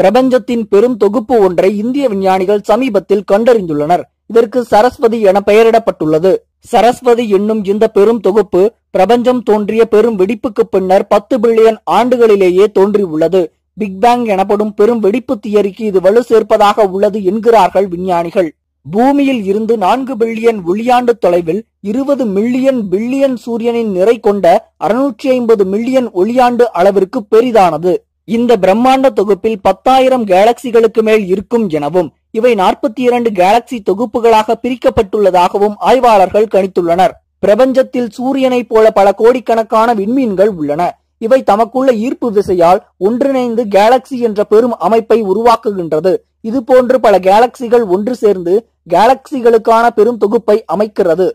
பிரபஞ்சத்தின் பெரும் தொகுப்பு ஒன்றை இந்திய விஞ்ஞானிகள் சமீபத்தில் கண்டறிந்துள்ளனர். இதற்கு சரஸ்வதி என பெயரிடப்பட்டுள்ளது. சரஸ்வதி என்னும் இந்த பெரும் தொகுப்பு பிரபஞ்சம் தோன்றிய பெரும் வெடிப்புக்கு பின்னர் பத்து பில்லியன் ஆண்டுகளிலேயே தோன்றியுள்ளது. பிக் பேங் எனப்படும் பெரும் வெடிப்பு தியரிக்கு இது வலு சேர்ப்பதாக உள்ளது என்கிறார்கள் விஞ்ஞானிகள். பூமியில் இருந்து நான்கு பில்லியன் ஒளியாண்டு தொலைவில் இருபது மில்லியன் பில்லியன் சூரியனின் நிறை கொண்ட அறுநூற்றி ஐம்பது மில்லியன் ஒளியாண்டு அளவிற்கு பெரிதானது. இந்த பிரம்மாண்ட தொகுப்பில் பத்தாயிரம் கேலக்சிகளுக்கு மேல் இருக்கும் எனவும் இவை நாற்பத்தி இரண்டு கேலக்சி தொகுப்புகளாக பிரிக்கப்பட்டுள்ளதாகவும் ஆய்வாளர்கள் கணித்துள்ளனர். பிரபஞ்சத்தில் சூரியனைப் போல பல கோடிக்கணக்கான விண்மீன்கள் உள்ளன. இவை தமக்குள்ள ஈர்ப்பு விசையால் ஒன்றிணைந்து கேலக்சி என்ற பெரும் அமைப்பை உருவாக்குகின்றது. இது போன்று பல கேலக்சிகள் ஒன்று சேர்ந்து கேலக்சிகளுக்கான பெரும் தொகுப்பை அமைக்கிறது.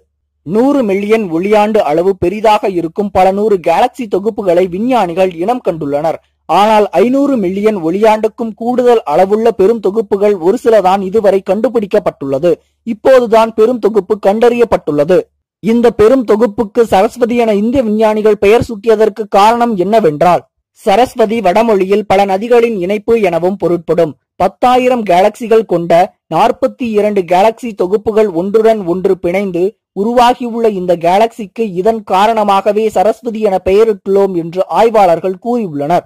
நூறு மில்லியன் ஒளியாண்டு அளவு பெரிதாக இருக்கும் பல நூறு கேலக்சி தொகுப்புகளை விஞ்ஞானிகள் இனம் கண்டுள்ளனர். ஆனால் ஐநூறு மில்லியன் ஒளியாண்டுக்கும் கூடுதல் அளவுள்ள பெரும் தொகுப்புகள் ஒரு சிலதான் இதுவரை கண்டுபிடிக்கப்பட்டுள்ளது. இப்போதுதான் பெரும் தொகுப்பு கண்டறியப்பட்டுள்ளது. இந்த பெரும் தொகுப்புக்கு சரஸ்வதி என இந்திய விஞ்ஞானிகள் பெயர் சூட்டியதற்கு காரணம் என்னவென்றால் சரஸ்வதி வடமொழியில் பல நதிகளின் இணைப்பு எனவும் பொருட்படும். பத்தாயிரம் கேலக்சிகள் கொண்ட நாற்பத்தி இரண்டு கேலக்சி தொகுப்புகள் ஒன்றுடன் ஒன்று பிணைந்து உருவாகியுள்ள இந்த கேலக்சிக்கு இதன் காரணமாகவே சரஸ்வதி என பெயரிட்டுள்ளோம் என்று ஆய்வாளர்கள் கூறியுள்ளனர்.